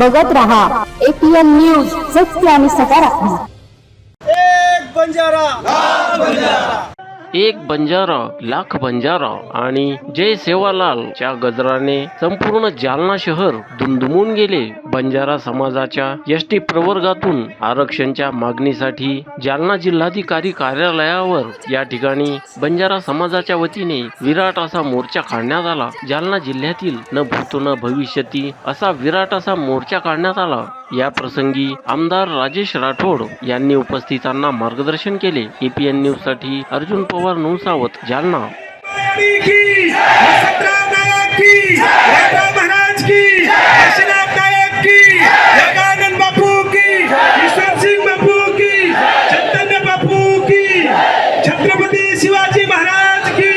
बघत रहा. APN news सत्य आणि सकारात्मक. एक बंजारा. एक बंजारा लाख बंजारा आणि जय सेवालाल च्या गजराने संपूर्ण जालना शहर दुमदुमून गेले. बंजारा समाजाच्या एस टी प्रवर्गातून आरक्षणच्या मागणीसाठी जालना जिल्हाधिकारी कार्यालयावर या ठिकाणी बंजारा समाजाच्या वतीने विराट असा मोर्चा काढण्यात आला. जालना जिल्ह्यातील न भूतो न भविष्यती असा विराट असा मोर्चा काढण्यात आला. या प्रसंगी आमदार राजेश राठोड यांनी उपस्थितांना मार्गदर्शन केले. एपीएन न्यूजसाठी अर्जुन पवार नौसावत जालना. की की की की जगानंद बापू की ईश्वर सिंह बापू की चैतन्य बापू की छत्रपती शिवाजी महाराज की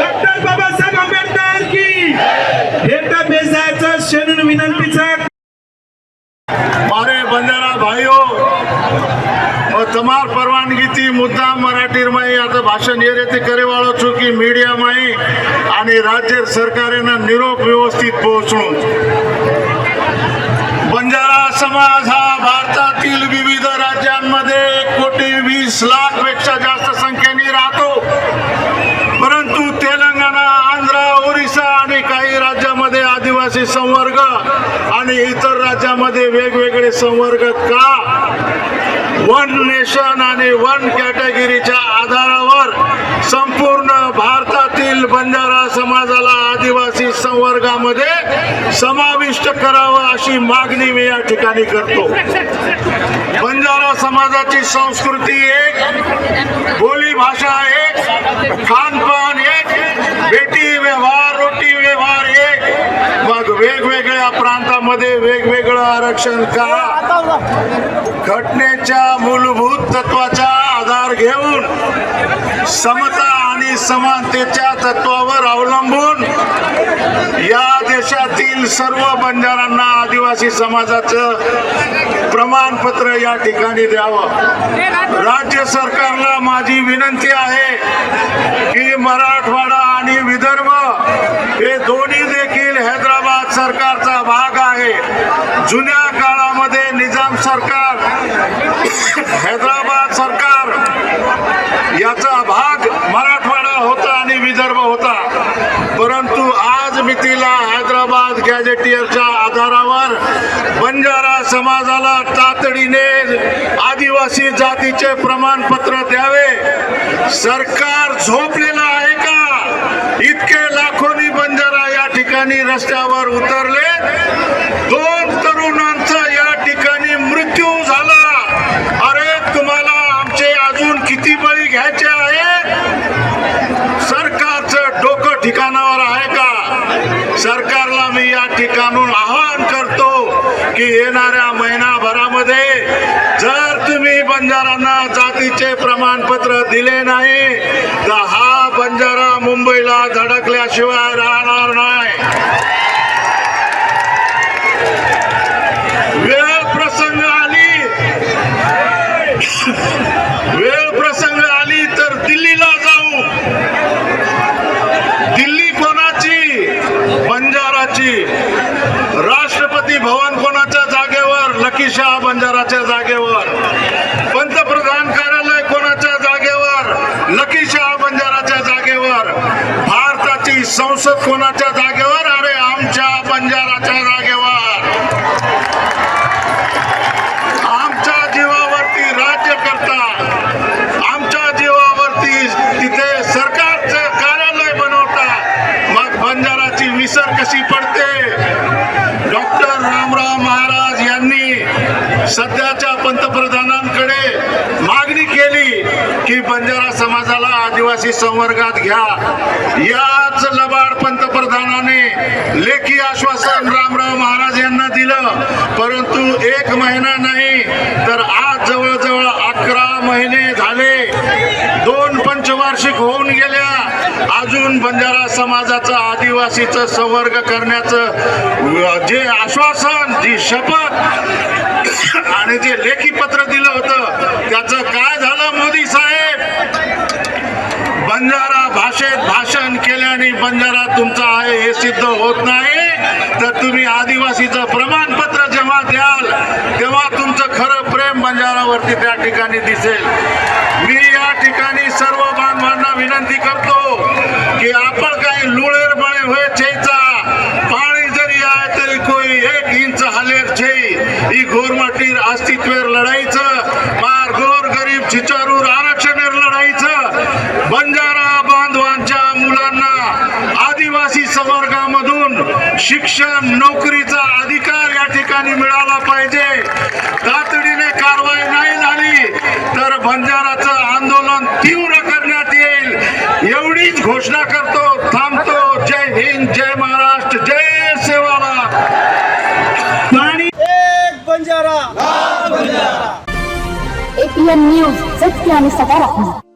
डॉक्टर बाबासाहेब आंबेडकर की हेटा बेजायचं शेणून विनंतीचा મારે બંજારા ભાઈઓ और તમાર પરવાનગી થી મુદ્દા મરાઠી માં आता भाषण ये रीती करे वाळो છું की मीडिया માં आणि राज्य सरकारेनं निरोप व्यवस्थित पोहोचणं बंजारा समाज हा भारतातील विविध राज्यांमध्ये एक कोटी वीस लाखपेक्षा जास्त संख्येने राहतो. परंतु तेलंगणा आंध्र ओरिसा आणि काही राज्यामध्ये आदिवासी संवर्ग आणि इतर राज्यामध्ये वेगवेगळे संवर्ग का? वन नेशन आणि वन कॅटेगरीच्या आधारावर संपूर्ण भारतातील बंजारा समाविष्ट करावं अशी मागणी मी या ठिकाणी करतो. बंजारा समाजाची संस्कृती एक बोली भाषा एक खानपान एक बेटी व्यवहार रोटी व्यवहार एक. मग वेगवेगळ्या प्रांतामध्ये वेगवेगळं आरक्षण का घटनेच्या मूलभूत तत्वाचा आधार घेऊन समता आणि समानतेच्या तत्वावर अवलंबून या देशातील सर्व बंजारांना आदिवासी समाजाचं प्रमाणपत्र या ठिकाणी द्यावं. राज्य सरकारला माझी विनंती आहे की मराठवाडा आणि विदर्भ हे दोन्ही देखील हैदराबाद सरकारचा भाग आहे. जुन्या काळामध्ये निजाम सरकार हैदराबाद सरकार याचा भाग मराठवाडा होता आणि विदर्भ होता. हैदराबाद गॅजेटियरच्या आधारावर बंजारा समाजाला तातडीने आदिवासी जातीचे प्रमाणपत्र द्यावे. सरकार झोपलेलं आहे का? इतके लाखोनी बंजारा या ठिकाणी रस्त्यावर उतरले दोन तरुणांचा या ठिकाणी मृत्यू झाला अरे तुम्हाला आमचे अजून किती बळी घ्यायचे आहे सरकारचं डोकं ठिकाणावर आहे का सरकारला मी या ठिकाणून आवाहन करतो की येणाऱ्या महिनाभरामध्ये जर तुम्ही बंजारांना जातीचे प्रमाणपत्र दिले नाही तर हा बंजारा मुंबईला धडकल्याशिवाय राहणार नाही वेळ प्रसंग आली वेळ प्रसंग आली तर दिल्लीला जाऊ दिल्ली कोणाची बंजाराची राष्ट्रपती भवन कोणाच्या जागेवर लकीशाह बंजाराच्या जागेवर पंतप्रधान कार्यालय कोणाच्या जागेवर लकीशाह बंजाराच्या जागेवर भारताची संसद कोणाच्या जागेवर? अरे आमच्या बंजाराच्या जागेवर. आमच्या जीवावरती राज्य करता आमच्या जीवावरती तिथे सरकारचं कार्यालय बनवता मग बंजाराची विसर कशी पडते? डॉक्टर रामराव महाराज यांनी सध्याच्या पंतप्रधानांकडे बंजारा समाजाला आदिवासी संवर्गात घ्या. याच लबाड पंतप्रधानाने लेखी आश्वासन रामराव महाराज यांना दिलं. परंतु एक महिना नाही तर आज जवळजवळ अकरा महिने झाले. दोन पंचवार्षिक होऊन गेल्या. अजून बंजारा समाजाचं आदिवासीचं संवर्ग करण्याचं जे आश्वासन जी शपथ आणि जे लेखी पत्र दिलं होतं बंजारा भाषेत भाषण केल्याने बंजारा तुमचा आहे हे सिद्ध होत नाही. तर तुम्ही आदिवासीचं प्रमाणपत्र जेव्हा द्याल तेव्हा तुमचं खरं प्रेम बंजारावरती त्या ठिकाणी दिसेल. मी या ठिकाणी सर्व बांधवांना विनंती करतो की आपण काही लुळेर बळे व्हायचेचा पाणी जरी आहे तरी कोई एक इंच हालेर छे ही घोरमाटीर अस्तित्वेर लढाई शिक्षण नोकरीचा अधिकार या ठिकाणी मिळाला पाहिजे. तातडीने कारवाई नाही झाली तर बंजाराचं आंदोलन तीव्र करण्यात येईल. एवढीच घोषणा करतो थांबतो. जय हिंद जय महाराष्ट्र जय सेवाला पाणी एक बंजारा. एपीएन न्यूज सत्य आणि सकारात्मक